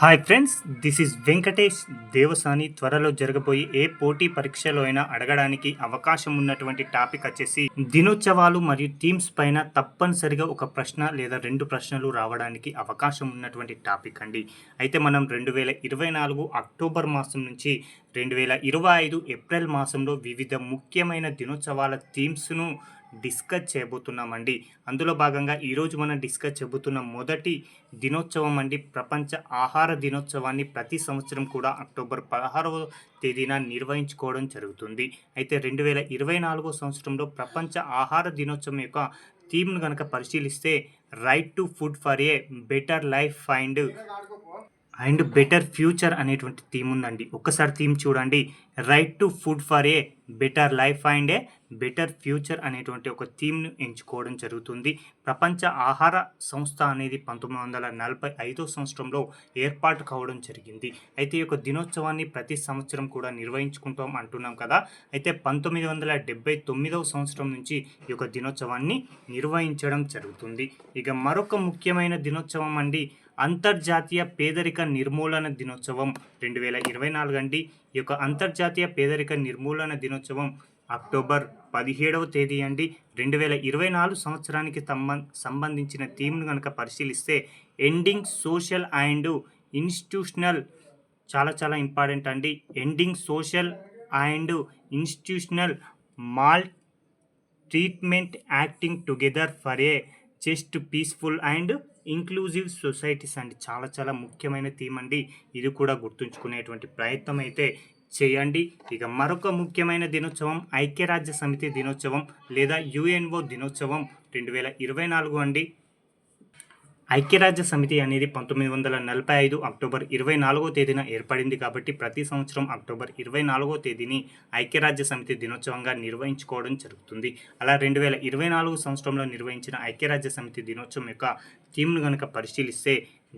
Hi friends this is Venkatesh Devasani త్వరలో జరగబోయే ఏ పోటీ పరీక్షలో అయినా అడగడానికి అవకాశం ఉన్నటువంటి టాపిక్ వచ్చేసి దినోత్సవాలు మరియు థీమ్స్ పైన తప్పనిసరిగా ఒక ప్రశ్న లేదా రెండు ప్రశ్నలు రావడానికి అవకాశం ఉన్నటువంటి టాపిక్ అండి. అయితే మనం రెండు వేల ఇరవై నాలుగు అక్టోబర్ మాసం నుంచి రెండు వేల ఇరవై ఐదు ఏప్రిల్ మాసంలో వివిధ ముఖ్యమైన దినోత్సవాల థీమ్స్ను డిస్కస్ చేయబోతున్నామండి. అందులో భాగంగా ఈరోజు మనం డిస్కస్ చేయబోతున్న మొదటి దినోత్సవం అండి. ప్రపంచ ఆహార దినోత్సవాన్ని ప్రతి సంవత్సరం కూడా అక్టోబర్ పదహారవ తేదీన నిర్వహించుకోవడం జరుగుతుంది. అయితే రెండు వేల ఇరవై నాలుగో సంవత్సరంలో ప్రపంచ ఆహార దినోత్సవం యొక్క థీమ్ను కనుక పరిశీలిస్తే right to food for a better life find and better future అనేటువంటి థీమ్ ఉందండి. ఒక్కసారి థీమ్ చూడండి. Right to food for a better life and a better future అనేటువంటి ఒక థీమ్ను ఎంచుకోవడం జరుగుతుంది. ప్రపంచ ఆహార సంస్థ అనేది పంతొమ్మిది వందల నలభై ఐదో సంవత్సరంలో ఏర్పాటు కావడం జరిగింది. అయితే ఈ యొక్క దినోత్సవాన్ని ప్రతి సంవత్సరం కూడా నిర్వహించుకుంటాం అంటున్నాం కదా. అయితే పంతొమ్మిది వందల డెబ్బై తొమ్మిదవ సంవత్సరం నుంచి ఈ యొక్క దినోత్సవాన్ని నిర్వహించడం జరుగుతుంది. ఇక మరొక ముఖ్యమైన దినోత్సవం అండి అంతర్జాతీయ పేదరిక నిర్మూలన దినోత్సవం రెండు వేల ఇరవై నాలుగు అండి. ఈ యొక్క అంతర్జాతీయ పేదరిక నిర్మూలన దినోత్సవం అక్టోబర్ పదిహేడవ తేదీ అండి. రెండు వేల ఇరవై నాలుగు సంవత్సరానికి సంబం సంబంధించిన థీమ్ను కనుక పరిశీలిస్తే ఎండింగ్ సోషల్ అండ్ ఇన్స్టిట్యూషనల్ చాలా చాలా ఇంపార్టెంట్ అండి. Ending social and institutional maltreatment acting together for a just peaceful and inclusive societies and. చాలా చాలా ముఖ్యమైన థీమ్ అండి. ఇది కూడా గుర్తుంచుకునేటువంటి ప్రయత్నం అయితే చేయండి. ఇక మరొక ముఖ్యమైన దినోత్సవం ఐక్యరాజ్య సమితి దినోత్సవం లేదా యుఎన్ఓ దినోత్సవం రెండు వేల ఇరవై నాలుగు అండి. ఐక్యరాజ్య సమితి అనేది పంతొమ్మిది వందల నలభై ఐదు అక్టోబర్ ఇరవై నాలుగో తేదీన ఏర్పడింది కాబట్టి ప్రతి సంవత్సరం అక్టోబర్ ఇరవై నాలుగో తేదీని ఐక్యరాజ్య సమితి దినోత్సవంగా నిర్వహించుకోవడం జరుగుతుంది. అలా రెండు వేల ఇరవై నాలుగు సంవత్సరంలో నిర్వహించిన ఐక్యరాజ్య సమితి దినోత్సవం యొక్క థీమ్ను కనుక పరిశీలిస్తే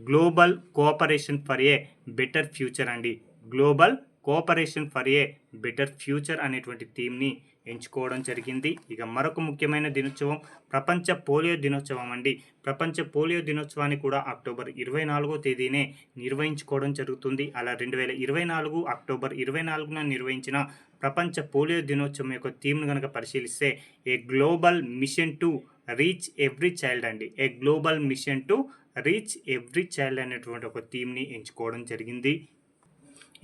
global cooperation for a better future అండి. Global cooperation for a better future అనేటువంటి థీమ్ని ఎంచుకోవడం జరిగింది. ఇక మరొక ముఖ్యమైన దినోత్సవం ప్రపంచ పోలియో దినోత్సవం అండి. ప్రపంచ పోలియో దినోత్సవాన్ని కూడా అక్టోబర్ ఇరవై నాలుగో తేదీనే నిర్వహించుకోవడం జరుగుతుంది. అలా రెండు వేల ఇరవై నాలుగు అక్టోబర్ ఇరవై నాలుగున నిర్వహించిన ప్రపంచ పోలియో దినోత్సవం యొక్క థీమ్ను కనుక పరిశీలిస్తే a global mission to reach every child అండి. A global mission to reach every child అనేటువంటి ఒక థీమ్ని ఎంచుకోవడం జరిగింది.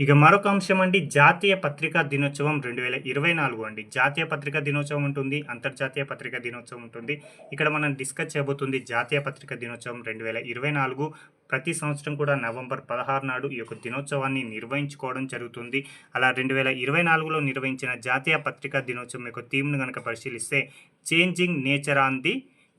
ఇక మరొక అంశం అండి జాతీయ పత్రికా దినోత్సవం రెండు వేల ఇరవై నాలుగు అండి. జాతీయ పత్రికా దినోత్సవం ఉంటుంది అంతర్జాతీయ పత్రికా దినోత్సవం ఉంటుంది. ఇక్కడ మనం డిస్కస్ చేయబోతుంది జాతీయ పత్రికా దినోత్సవం రెండు వేల ఇరవై నాలుగు. ప్రతి సంవత్సరం కూడా నవంబర్ పదహారు నాడు ఈ యొక్క దినోత్సవాన్ని నిర్వహించుకోవడం జరుగుతుంది. అలా రెండు వేల ఇరవై నాలుగులో నిర్వహించిన జాతీయ పత్రికా దినోత్సవం యొక్క థీమ్ను కనుక పరిశీలిస్తే changing nature on the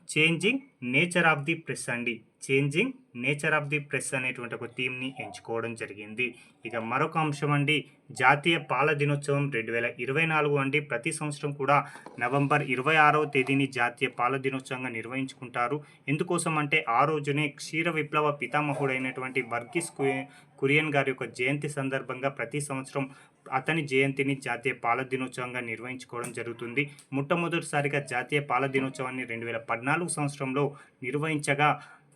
changing nature of the press అండి. Changing nature of the press అనేటువంటి ఒక థీమ్ని ఎంచుకోవడం జరిగింది. ఇక మరొక అంశం అండి జాతీయ పాల దినోత్సవం రెండు వేల ఇరవై నాలుగు అండి. ప్రతి సంవత్సరం కూడా నవంబర్ ఇరవై ఆరవ తేదీని జాతీయ పాల దినోత్సవంగా నిర్వహించుకుంటారు. ఎందుకోసం అంటే ఆ రోజునే క్షీర విప్లవ పితామహుడైనటువంటి వర్గీస్ కురియన్ గారి యొక్క జయంతి సందర్భంగా ప్రతి సంవత్సరం అతని జయంతిని జాతీయ పాల దినోత్సవంగా నిర్వహించుకోవడం జరుగుతుంది. మొట్టమొదటిసారిగా జాతీయ పాల దినోత్సవాన్ని రెండు వేల పద్నాలుగు సంవత్సరంలో నిర్వహించగా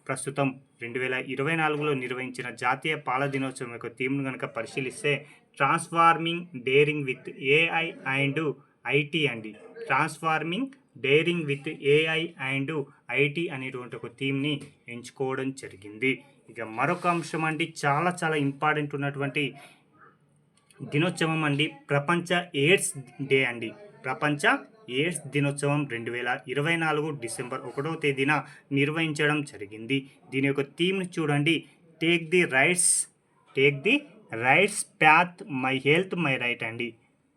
ప్రస్తుతం రెండు వేల ఇరవై నాలుగులో నిర్వహించిన జాతీయ పాల దినోత్సవం యొక్క థీమ్ను కనుక పరిశీలిస్తే transforming daring with AI and IT అండి. Transforming daring with AI and IT అనేటువంటి ఒక థీమ్ని ఎంచుకోవడం జరిగింది. ఇక మరొక అంశం అండి చాలా చాలా ఇంపార్టెంట్ ఉన్నటువంటి దినోత్సవం అండి ప్రపంచ ఎయిడ్స్ డే అండి. ప్రపంచ ఎయిడ్స్ దినోత్సవం రెండు వేల ఇరవై నాలుగు డిసెంబర్ ఒకటో తేదీన నిర్వహించడం జరిగింది. దీని యొక్క థీమ్ని చూడండి. Take the rights take the rights path my health my right అండి.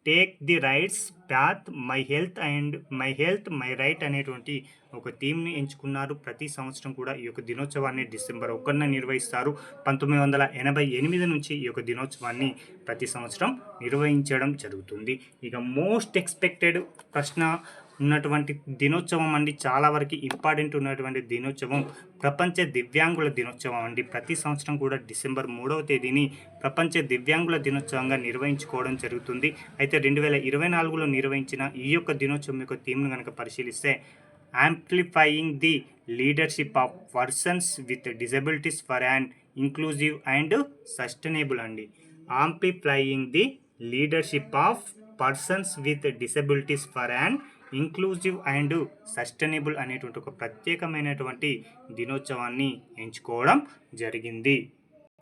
Take the rights path my health and my health my right అనేటువంటి ఒక థీమ్ని ఎంచుకున్నారు. ప్రతి సంవత్సరం కూడా ఈ యొక్క దినోత్సవాన్ని డిసెంబర్ ఒకటిన నిర్వహిస్తారు. పంతొమ్మిది వందల ఎనభై ఎనిమిది నుంచి ఈ యొక్క దినోత్సవాన్ని ప్రతి సంవత్సరం నిర్వహించడం జరుగుతుంది. ఇక మోస్ట్ ఎక్స్పెక్టెడ్ ప్రశ్న ఉన్నటువంటి దినోత్సవం అండి. చాలా వరకు ఇంపార్టెంట్ ఉన్నటువంటి దినోత్సవం. ప్రపంచ దివ్యాంగుల దినోత్సవం అండి. ప్రతి సంవత్సరం కూడా డిసెంబర్ మూడవ తేదీని ప్రపంచ దివ్యాంగుల దినోత్సవంగా నిర్వహించుకోవడం జరుగుతుంది. అయితే రెండు వేల ఇరవై నాలుగులో నిర్వహించిన ఈ యొక్క దినోత్సవం యొక్క థీమ్ను కనుక పరిశీలిస్తే amplifying the leadership of persons with disabilities for and inclusive and sustainable అండి. Amplifying the leadership of persons with disabilities for and inclusive and sustainable అనేటువంటి ఒక ప్రత్యేకమైనటువంటి దినోత్సవాన్ని ఎంచుకోవడం జరిగింది.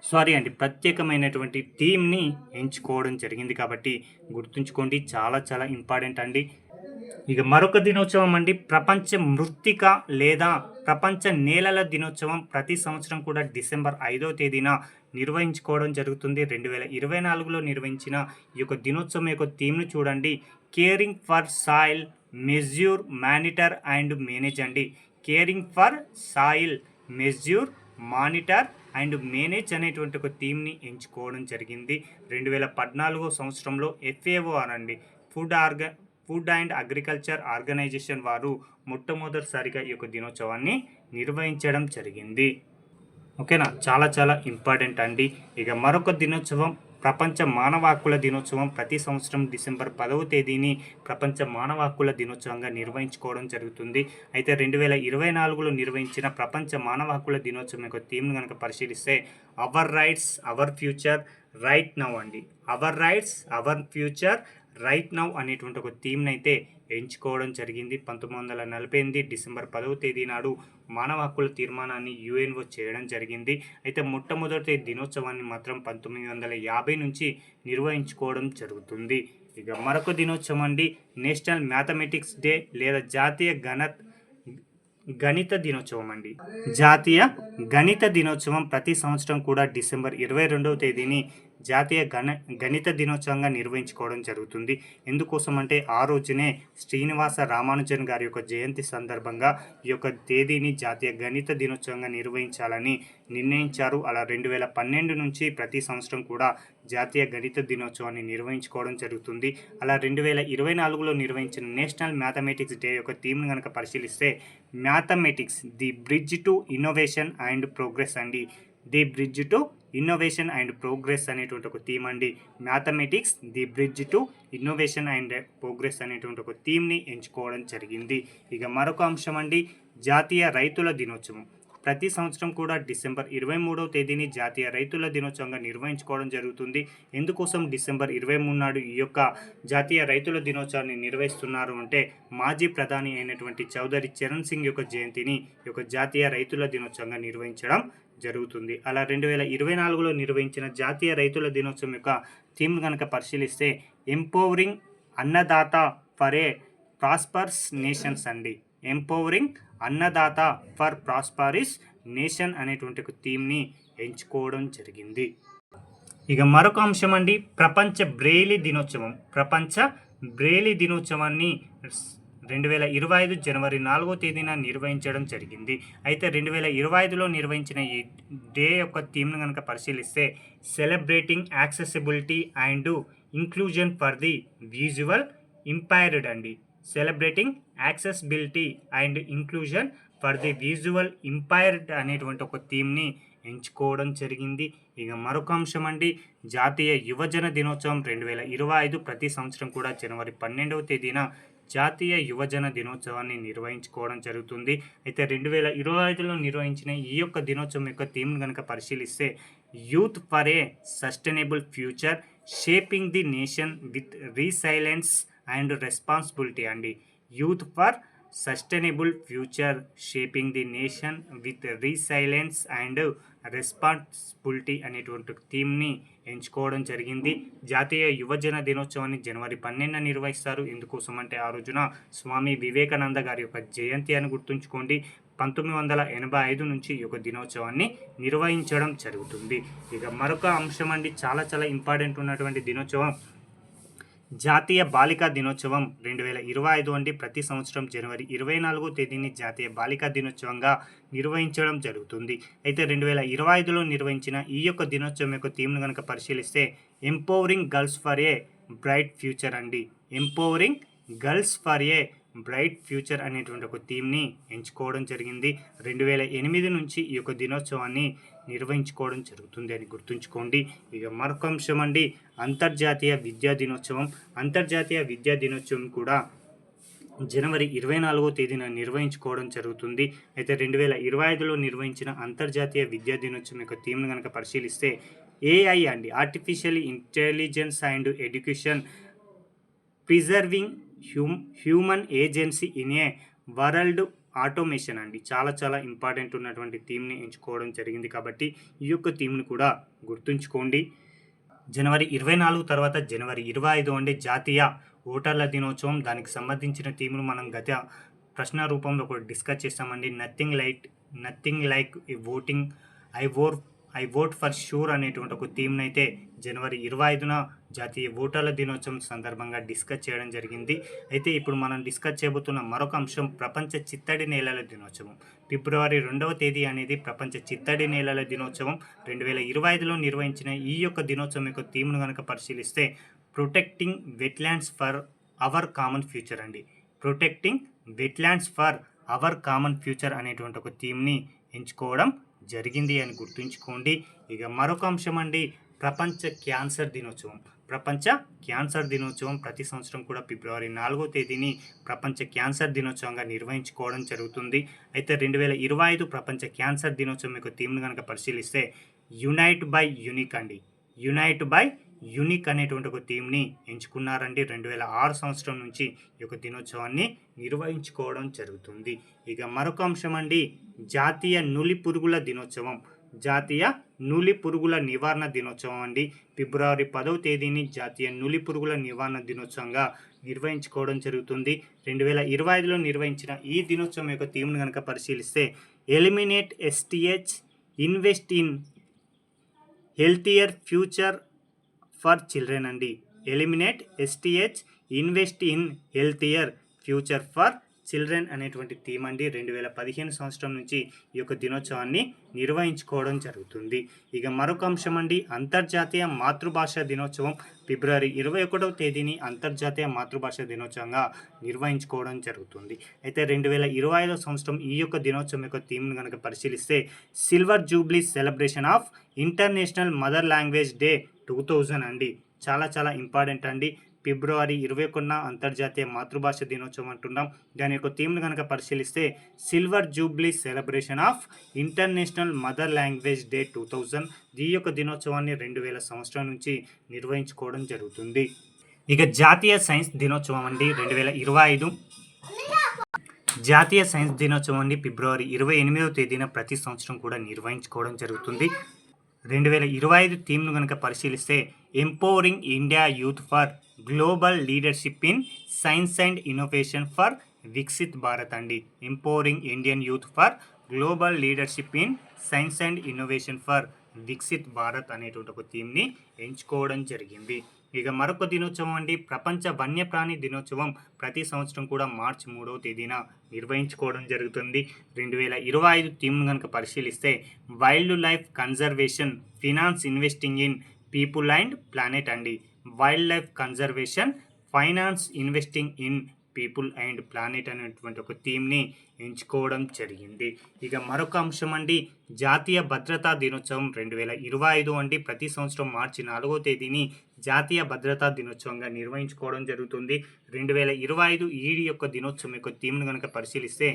సారీ అండి ప్రత్యేకమైనటువంటి థీమ్ని ఎంచుకోవడం జరిగింది కాబట్టి గుర్తుంచుకోండి చాలా చాలా ఇంపార్టెంట్ అండి. ఇక మరొక దినోత్సవం అండి ప్రపంచ మృత్తిక లేదా ప్రపంచ నేలల దినోత్సవం ప్రతి సంవత్సరం కూడా డిసెంబర్ ఐదవ తేదీన నిర్వహించుకోవడం జరుగుతుంది. రెండు వేల ఇరవై నాలుగులో నిర్వహించిన ఈ యొక్క దినోత్సవం యొక్క థీమ్ను చూడండి caring for soil measure monitor and manage అండి. Caring for soil measure monitor and manage అనేటువంటి ఒక థీమ్ని ఎంచుకోవడం జరిగింది. రెండు వేల పద్నాలుగో సంవత్సరంలో ఎఫ్ఏఓ అనండి ఫుడ్ ఆర్గ ఫుడ్ అండ్ అగ్రికల్చర్ ఆర్గనైజేషన్ వారు మొట్టమొదటిసారిగా ఈ యొక్క దినోత్సవాన్ని నిర్వహించడం జరిగింది. ఓకేనా? చాలా చాలా ఇంపార్టెంట్ అండి. ఇక మరొక దినోత్సవం ప్రపంచ మానవ హక్కుల దినోత్సవం ప్రతి సంవత్సరం డిసెంబర్ పదవ తేదీని ప్రపంచ మానవ హక్కుల దినోత్సవంగా నిర్వహించుకోవడం జరుగుతుంది. అయితే రెండు వేల ఇరవై నాలుగులో నిర్వహించిన ప్రపంచ మానవ హక్కుల దినోత్సవం యొక్క థీమ్ను కనుక పరిశీలిస్తే our rights our future right now అండి. Our rights our future right now అనేటువంటి ఒక థీమ్ని అయితే ఎంచుకోవడం జరిగింది. పంతొమ్మిది వందల నలభై ఎనిమిది డిసెంబర్ పదవ తేదీ నాడు మానవ హక్కుల తీర్మానాన్ని యుఎన్ఓ చేయడం జరిగింది. అయితే మొట్టమొదటి దినోత్సవాన్ని మాత్రం పంతొమ్మిది వందల యాభై నుంచి నిర్వహించుకోవడం జరుగుతుంది. ఇక మరొక దినోత్సవం అండి నేషనల్ మ్యాథమెటిక్స్ డే లేదా జాతీయ గణ గణిత దినోత్సవం అండి. జాతీయ గణిత దినోత్సవం ప్రతి సంవత్సరం కూడా డిసెంబర్ ఇరవై రెండవ తేదీని జాతీయ గణ గణిత దినోత్సవంగా నిర్వహించుకోవడం జరుగుతుంది. ఎందుకోసం అంటే ఆ రోజునే శ్రీనివాస రామానుజన్ గారి యొక్క జయంతి సందర్భంగా ఈ యొక్క తేదీని జాతీయ గణిత దినోత్సవంగా నిర్వహించాలని నిర్ణయించారు. అలా రెండు వేల పన్నెండు నుంచి ప్రతి సంవత్సరం కూడా జాతీయ గణిత దినోత్సవాన్ని నిర్వహించుకోవడం జరుగుతుంది. అలా రెండు వేల ఇరవై నాలుగులో నిర్వహించిన నేషనల్ మ్యాథమెటిక్స్ డే యొక్క థీమ్ను కనుక పరిశీలిస్తే mathematics the bridge to innovation and progress అండి. The bridge to innovation and progress అనేటువంటి ఒక థీమ్ అండి. Mathematics the bridge to innovation and progress అనేటువంటి ఒక థీమ్ని ఎంచుకోవడం జరిగింది. ఇక మరొక అంశం అండి జాతీయ రైతుల దినోత్సవం. ప్రతి సంవత్సరం కూడా డిసెంబర్ ఇరవై మూడవ తేదీని జాతీయ రైతుల దినోత్సవంగా నిర్వహించుకోవడం జరుగుతుంది. ఎందుకోసం డిసెంబర్ ఇరవై మూడు నాడు ఈ యొక్క జాతీయ రైతుల దినోత్సవాన్ని నిర్వహిస్తున్నారు అంటే మాజీ ప్రధాని అయినటువంటి చౌదరి చరణ్ సింగ్ యొక్క జయంతిని ఈ యొక్క జాతీయ రైతుల దినోత్సవంగా నిర్వహించడం జరుగుతుంది. అలా రెండు వేల ఇరవై నాలుగులో నిర్వహించిన జాతీయ రైతుల దినోత్సవం యొక్క థీమ్ కనుక పరిశీలిస్తే empowering Annadata for a prosperous nations అండి empowering Annadata for prosperous nation అనేటువంటి ఒక థీమ్ని ఎంచుకోవడం జరిగింది. ఇక మరొక అంశం అండి ప్రపంచ బ్రెయిలీ దినోత్సవం. ప్రపంచ బ్రెయిలీ దినోత్సవాన్ని రెండు వేల ఇరవై ఐదు జనవరి నాలుగో తేదీన నిర్వహించడం జరిగింది. అయితే రెండు వేల ఇరవై ఐదులో నిర్వహించిన ఈ డే యొక్క థీమ్ను కనుక పరిశీలిస్తే celebrating accessibility and inclusion for the visual impaired అండి. Celebrating accessibility and inclusion for the visual impaired అనేటువంటి ఒక థీమ్ని ఎంచుకోవడం జరిగింది. ఇక మరొక అంశం అండి జాతీయ యువజన దినోత్సవం. రెండు వేల ఇరవై ఐదు ప్రతి సంవత్సరం కూడా జనవరి పన్నెండవ తేదీన జాతీయ యువజన దినోత్సవాన్ని నిర్వహించుకోవడం జరుగుతుంది. అయితే రెండు వేల ఇరవై ఐదులో నిర్వహించిన ఈ యొక్క దినోత్సవం యొక్క థీమ్ను కనుక పరిశీలిస్తే youth for a sustainable future shaping the nation with resilience and responsibility అండి. Youth for sustainable future shaping the nation with resilience and responsibility అనేటువంటి థీమ్ని ఎంచుకోవడం జరిగింది. జాతీయ యువజన దినోత్సవాన్ని జనవరి పన్నెండున నిర్వహిస్తారు. ఎందుకోసం అంటే ఆ రోజున స్వామి వివేకానంద గారి యొక్క జయంతి అని గుర్తుంచుకోండి. పంతొమ్మిది వందల ఎనభై ఐదు నుంచి ఈ యొక్క దినోత్సవాన్ని నిర్వహించడం జరుగుతుంది. ఇక మరొక అంశం అండి చాలా చాలా ఇంపార్టెంట్ ఉన్నటువంటి దినోత్సవం జాతీయ బాలికా దినోత్సవం రెండు వేల ఇరవై ఐదు అండి ప్రతి సంవత్సరం జనవరి ఇరవై నాలుగో తేదీని జాతీయ బాలికా దినోత్సవంగా నిర్వహించడం జరుగుతుంది. అయితే రెండు వేల ఇరవై ఐదులో నిర్వహించిన ఈ యొక్క దినోత్సవం యొక్క థీమ్ను కనుక పరిశీలిస్తే empowering girls for a bright future అండి. Empowering girls for a bright future అనేటువంటి ఒక థీమ్ని ఎంచుకోవడం జరిగింది. రెండు వేల ఎనిమిది నుంచి ఈ యొక్క దినోత్సవాన్ని నిర్వహించుకోవడం జరుగుతుంది అని గుర్తుంచుకోండి. ఇక మరొక అంశం అండి అంతర్జాతీయ విద్యా దినోత్సవం. అంతర్జాతీయ విద్యా దినోత్సవం కూడా జనవరి ఇరవై నాలుగో తేదీన నిర్వహించుకోవడం జరుగుతుంది. అయితే రెండు వేల ఇరవై ఐదులో నిర్వహించిన అంతర్జాతీయ విద్యా దినోత్సవం యొక్క థీమ్ను కనుక పరిశీలిస్తే ఏఐ అండి artificial intelligence and education preserving hum human agency in a world automation అండి. చాలా చాలా ఇంపార్టెంట్ ఉన్నటువంటి థీమ్ని ఎంచుకోవడం జరిగింది కాబట్టి ఈ యొక్క థీమ్ని కూడా గుర్తుంచుకోండి. జనవరి ఇరవై నాలుగు తర్వాత జనవరి ఇరవై ఐదు అంటే జాతీయ ఓటర్ల దినోత్సవం. దానికి సంబంధించిన థీమ్ను మనం గత ప్రశ్న రూపంలో కూడా డిస్కస్ చేస్తామండి నథింగ్ లైక్ నథింగ్ లైక్ ఈ voting I or I vote for sure అనేటువంటి ఒక థీమ్ని అయితే జనవరి ఇరవై ఐదున జాతీయ ఓటర్ల దినోత్సవం సందర్భంగా డిస్కస్ చేయడం జరిగింది. అయితే ఇప్పుడు మనం డిస్కస్ చేయబోతున్న మరొక అంశం ప్రపంచ చిత్తడి నేలల దినోత్సవం. ఫిబ్రవరి రెండవ తేదీ అనేది ప్రపంచ చిత్తడి నేలల దినోత్సవం. రెండు వేల ఇరవై ఐదులో నిర్వహించిన ఈ యొక్క దినోత్సవం యొక్క థీమ్ను కనుక పరిశీలిస్తే protecting wetlands for our common future అండి. Protecting wetlands for our common future అనేటువంటి ఒక థీమ్ని ఎంచుకోవడం జరిగింది అని గుర్తుంచుకోండి. ఇక మరొక అంశం అండి ప్రపంచ క్యాన్సర్ దినోత్సవం. ప్రపంచ క్యాన్సర్ దినోత్సవం ప్రతి సంవత్సరం కూడా ఫిబ్రవరి నాలుగో తేదీని ప్రపంచ క్యాన్సర్ దినోత్సవంగా నిర్వహించుకోవడం జరుగుతుంది. అయితే రెండు వేల ఇరవై ఐదు ప్రపంచ క్యాన్సర్ దినోత్సవం యొక్క థీమ్ను కనుక పరిశీలిస్తే యునైట్ బై యునిక్ అండి. యునైట్ బై యునిక్ అనేటువంటి ఒక థీమ్ని ఎంచుకున్నారండి. రెండు వేల ఆరు సంవత్సరం నుంచి ఈ యొక్క దినోత్సవాన్ని నిర్వహించుకోవడం జరుగుతుంది. ఇక మరొక అంశం అండి జాతీయ నులి పురుగుల దినోత్సవం. జాతీయ నులి పురుగుల నివారణ దినోత్సవం అండి. ఫిబ్రవరి పదవ తేదీని జాతీయ నులి పురుగుల నివారణ దినోత్సవంగా నిర్వహించుకోవడం జరుగుతుంది. రెండు వేల ఇరవై ఐదులో నిర్వహించిన ఈ దినోత్సవం యొక్క థీమ్ను కనుక పరిశీలిస్తే eliminate STH invest in healthier future for children అండి. Eliminate STH invest in healthier future for children అనేటువంటి థీమ్ అండి రెండు వేల పదిహేను సంవత్సరం నుంచి ఈ యొక్క దినోత్సవాన్ని నిర్వహించుకోవడం జరుగుతుంది. ఇక మరొక అంశం అండి అంతర్జాతీయ మాతృభాష దినోత్సవం. ఫిబ్రవరి ఇరవై ఒకటవ తేదీని అంతర్జాతీయ మాతృభాష దినోత్సవంగా నిర్వహించుకోవడం జరుగుతుంది. అయితే రెండు వేల ఇరవై ఐదవ సంవత్సరం ఈ యొక్క దినోత్సవం యొక్క థీమ్ను కనుక పరిశీలిస్తే silver jubilee celebration of international mother language day two thousand అండి. చాలా చాలా ఇంపార్టెంట్ అండి. ఫిబ్రవరి ఇరవై ఒకటిన అంతర్జాతీయ మాతృభాష దినోత్సవం అంటున్నాం. దాని యొక్క థీమ్ను కనుక పరిశీలిస్తే silver jubilee celebration of international mother language day two thousand ఈ యొక్క దినోత్సవాన్ని రెండు వేల సంవత్సరం నుంచి నిర్వహించుకోవడం జరుగుతుంది. ఇక జాతీయ సైన్స్ దినోత్సవం అండి రెండు వేల ఇరవై ఐదు జాతీయ సైన్స్ దినోత్సవం అండి ఫిబ్రవరి ఇరవై ఎనిమిదవ తేదీన ప్రతి సంవత్సరం కూడా నిర్వహించుకోవడం జరుగుతుంది. రెండు వేల ఇరవై ఐదు థీమ్ను కనుక పరిశీలిస్తే empowering India youth for global leadership in science and innovation for Viksit Bharat అండి. Empowering Indian youth for global leadership in science and innovation for Viksit Bharat అనేటువంటి ఒక థీమ్ని ఎంచుకోవడం జరిగింది. ఇక మరొక దినోత్సవం అండి. ప్రపంచ వన్యప్రాణి దినోత్సవం ప్రతి సంవత్సరం కూడా మార్చి మూడవ తేదీన నిర్వహించుకోవడం జరుగుతుంది. రెండు వేల ఇరవై ఐదు థీమ్ను కనుక పరిశీలిస్తే wildlife conservation finance investing in people and planet అండి. Wildlife conservation finance investing in people and planet అనేటువంటి ఒక థీమ్ని ఎంచుకోవడం జరిగింది. ఇక మరొక అంశం అండి జాతీయ భద్రతా దినోత్సవం రెండు వేల ఇరవై ఐదు అండి. ప్రతి సంవత్సరం మార్చి నాలుగో తేదీని జాతీయ భద్రతా దినోత్సవంగా నిర్వహించుకోవడం జరుగుతుంది. రెండు వేల ఇరవై ఐదు ఈడి యొక్క దినోత్సవం యొక్క థీమ్ను కనుక పరిశీలిస్తే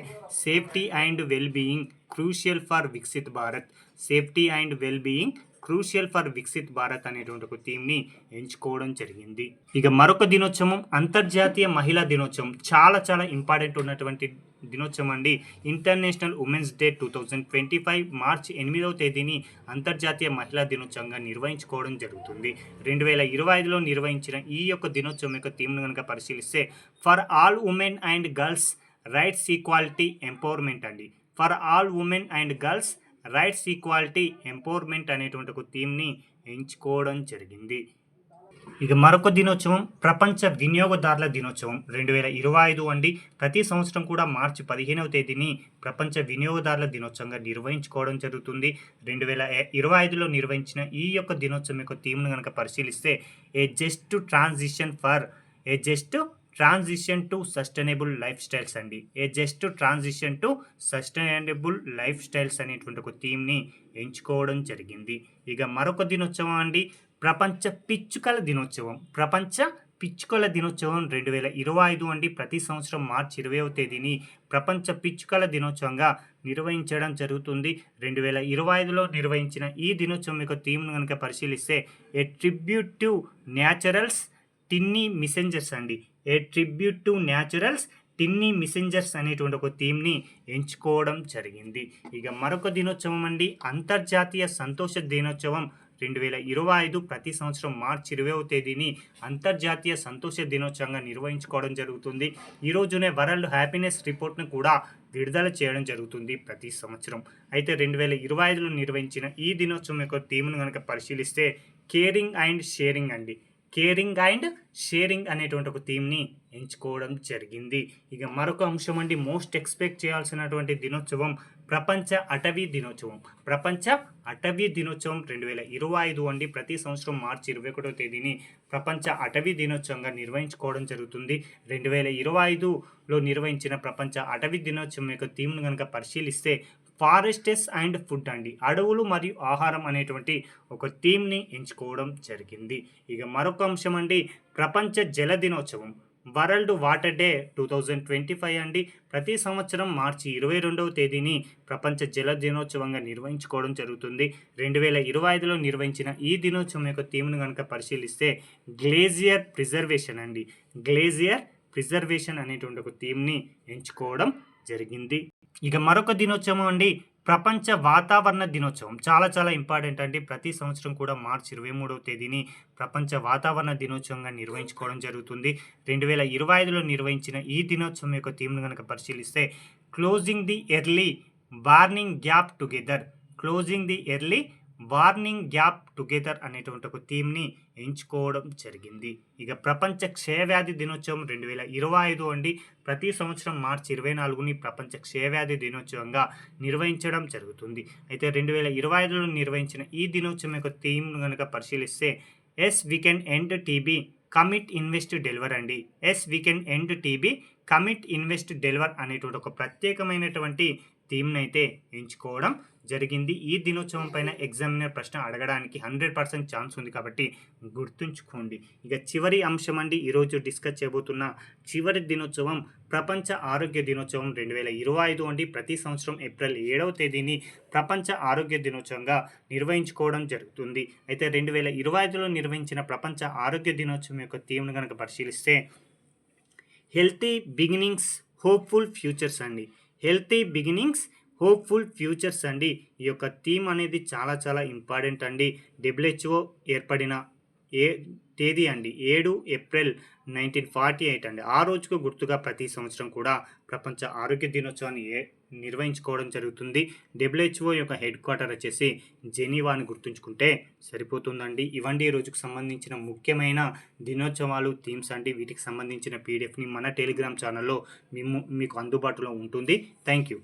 safety and well being crucial for Viksit Bharat safety and well being crucial for Viksit Bharat అనేటువంటి ఒక థీమ్ని ఎంచుకోవడం జరిగింది. ఇక మరొక దినోత్సవం అంతర్జాతీయ మహిళా దినోత్సవం చాలా చాలా ఇంపార్టెంట్ ఉన్నటువంటి దినోత్సవం అండి. International women's day two thousand twenty five March ఎనిమిదవ తేదీని అంతర్జాతీయ మహిళా దినోత్సవంగా నిర్వహించుకోవడం జరుగుతుంది. రెండు వేల ఇరవై ఐదులో నిర్వహించిన ఈ యొక్క దినోత్సవం యొక్క థీమ్ను కనుక పరిశీలిస్తే for all women and girls rights equality empowerment అండి. For all women and girls rights equality empowerment అనేటువంటి ఒక థీమ్ని ఎంచుకోవడం జరిగింది. ఇక మరొక దినోత్సవం ప్రపంచ వినియోగదారుల దినోత్సవం రెండు వేల ఇరవై ఐదు అండి. ప్రతి సంవత్సరం కూడా మార్చి పదిహేనవ తేదీని ప్రపంచ వినియోగదారుల దినోత్సవంగా నిర్వహించుకోవడం జరుగుతుంది. రెండు వేల ఇరవై ఐదులో నిర్వహించిన ఈ యొక్క దినోత్సవం యొక్క థీమ్ను కనుక పరిశీలిస్తే a just transition for a just transition to sustainable lifestyles అండి. A just transition to sustainable lifestyles అనేటువంటి ఒక థీమ్ని ఎంచుకోవడం జరిగింది. ఇక మరొక దినోత్సవం అండి ప్రపంచ పిచ్చుకల దినోత్సవం. ప్రపంచ పిచ్చుకల దినోత్సవం రెండు వేల ఇరవై ఐదు అండి. ప్రతి సంవత్సరం మార్చి ఇరవైవ తేదీని ప్రపంచ పిచ్చుకల దినోత్సవంగా నిర్వహించడం జరుగుతుంది. రెండు వేల ఇరవై ఐదులో నిర్వహించిన ఈ దినోత్సవం యొక్క థీమ్ను కనుక పరిశీలిస్తే a tribute to naturals tiny messengers అండి. A tribute to naturals tiny messengers అనేటువంటి ఒక థీమ్ని ఎంచుకోవడం జరిగింది. ఇక మరొక దినోత్సవం అండి అంతర్జాతీయ సంతోష దినోత్సవం. రెండు వేల ఇరవై ఐదు ప్రతి సంవత్సరం మార్చి ఇరవైవ తేదీని అంతర్జాతీయ సంతోష దినోత్సవంగా నిర్వహించుకోవడం జరుగుతుంది. ఈ రోజునే వరల్డ్ హ్యాపీనెస్ రిపోర్ట్ను కూడా విడుదల చేయడం జరుగుతుంది ప్రతి సంవత్సరం. అయితే రెండు వేల ఇరవై ఐదులో నిర్వహించిన ఈ దినోత్సవం యొక్క థీమ్ను కనుక పరిశీలిస్తే కేరింగ్ అండ్ షేరింగ్ అండి. కేరింగ్ అండ్ షేరింగ్ అనేటువంటి ఒక థీమ్ని ఎంచుకోవడం జరిగింది. ఇక మరొక అంశం అండి మోస్ట్ ఎక్స్పెక్ట్ చేయాల్సినటువంటి దినోత్సవం ప్రపంచ అటవీ దినోత్సవం. ప్రపంచ అటవీ దినోత్సవం రెండు వేల ఇరవై ఐదు అండి ప్రతి సంవత్సరం మార్చి ఇరవై ఒకటో తేదీని ప్రపంచ అటవీ దినోత్సవంగా నిర్వహించుకోవడం జరుగుతుంది. రెండు వేల ఇరవై ఐదులో నిర్వహించిన ప్రపంచ అటవీ దినోత్సవం యొక్క థీమ్ను కనుక పరిశీలిస్తే ఫారెస్టెస్ అండ్ ఫుడ్ అండి. అడవులు మరియు ఆహారం అనేటువంటి ఒక థీమ్ని ఎంచుకోవడం జరిగింది. ఇక మరొక అంశం అండి ప్రపంచ జల దినోత్సవం. World water day two thousand twenty five అండి. ప్రతి సంవత్సరం మార్చి ఇరవై రెండవ తేదీని ప్రపంచ జల దినోత్సవంగా నిర్వహించుకోవడం జరుగుతుంది. రెండు వేల ఇరవై ఐదులో నిర్వహించిన ఈ దినోత్సవం యొక్క థీమ్ను కనుక పరిశీలిస్తే గ్లేజియర్ ప్రిజర్వేషన్ అండి. గ్లేజియర్ ప్రిజర్వేషన్ అనేటువంటి ఒక థీమ్ని ఎంచుకోవడం జరిగింది. ఇక మరొక దినోత్సవం అండి ప్రపంచ వాతావరణ దినోత్సవం. చాలా చాలా ఇంపార్టెంట్ అండి. ప్రతి సంవత్సరం కూడా మార్చి ఇరవై మూడవ తేదీని ప్రపంచ వాతావరణ దినోత్సవంగా నిర్వహించుకోవడం జరుగుతుంది. రెండు వేల ఇరవై ఐదులో నిర్వహించిన ఈ దినోత్సవం యొక్క థీమ్ను కనుక పరిశీలిస్తే closing the early warning gap together. Closing the early warning gap together అనేటువంటి ఒక థీమ్ని ఎంచుకోవడం జరిగింది. ఇక ప్రపంచ క్షయవ్యాధి దినోత్సవం రెండు వేల ఇరవై ఐదు అండి. ప్రతి సంవత్సరం మార్చి ఇరవై నాలుగుని ప్రపంచ క్షయవ్యాధి దినోత్సవంగా నిర్వహించడం జరుగుతుంది. అయితే రెండు వేల ఇరవై ఐదులో నిర్వహించిన ఈ దినోత్సవం యొక్క థీమ్ను కనుక పరిశీలిస్తే yes we can end TB commit invest deliver అండి. Yes we can end TB commit invest deliver అనేటువంటి ఒక ప్రత్యేకమైనటువంటి థీమ్ని అయితే ఎంచుకోవడం జరిగింది. ఈ దినోత్సవం పైన ఎగ్జామినర్ ప్రశ్న అడగడానికి హండ్రెడ్ పర్సెంట్ ఛాన్స్ ఉంది కాబట్టి గుర్తుంచుకోండి. ఇక చివరి అంశం అండి ఈరోజు డిస్కస్ చేయబోతున్న చివరి దినోత్సవం ప్రపంచ ఆరోగ్య దినోత్సవం రెండు వేల ఇరవై ఐదు అండి. ప్రతి సంవత్సరం ఏప్రిల్ ఏడవ తేదీని ప్రపంచ ఆరోగ్య దినోత్సవంగా నిర్వహించుకోవడం జరుగుతుంది. అయితే రెండు వేల ఇరవై ఐదులో నిర్వహించిన ప్రపంచ ఆరోగ్య దినోత్సవం యొక్క థీమ్ను కనుక పరిశీలిస్తే హెల్తీ బిగినింగ్స్ హోప్ఫుల్ ఫ్యూచర్స్ అండి. హెల్తీ బిగినింగ్స్ హోప్ఫుల్ ఫ్యూచర్స్ అండి. ఈ యొక్క థీమ్ అనేది చాలా చాలా ఇంపార్టెంట్ అండి. డబ్ల్యూహెచ్ఓ ఏర్పడిన ఏ తేదీ అండి? ఏడు ఏప్రిల్ నైన్టీన్ ఫార్టీ ఎయిట్ అండి. ఆ రోజుకు గుర్తుగా ప్రతి సంవత్సరం కూడా ప్రపంచ ఆరోగ్య దినోత్సవాన్ని ఏ నిర్వహించుకోవడం జరుగుతుంది. డబ్ల్యూహెచ్ఓ యొక్క హెడ్ క్వార్టర్ వచ్చేసి జెనీవాని గుర్తుంచుకుంటే సరిపోతుందండి. ఇవండి ఈ రోజుకు సంబంధించిన ముఖ్యమైన దినోత్సవాలు థీమ్స్ అండి. వీటికి సంబంధించిన పీడిఎఫ్ని మన టెలిగ్రామ్ ఛానల్లో మేము మీకు అందుబాటులో ఉంటుంది. Thank you.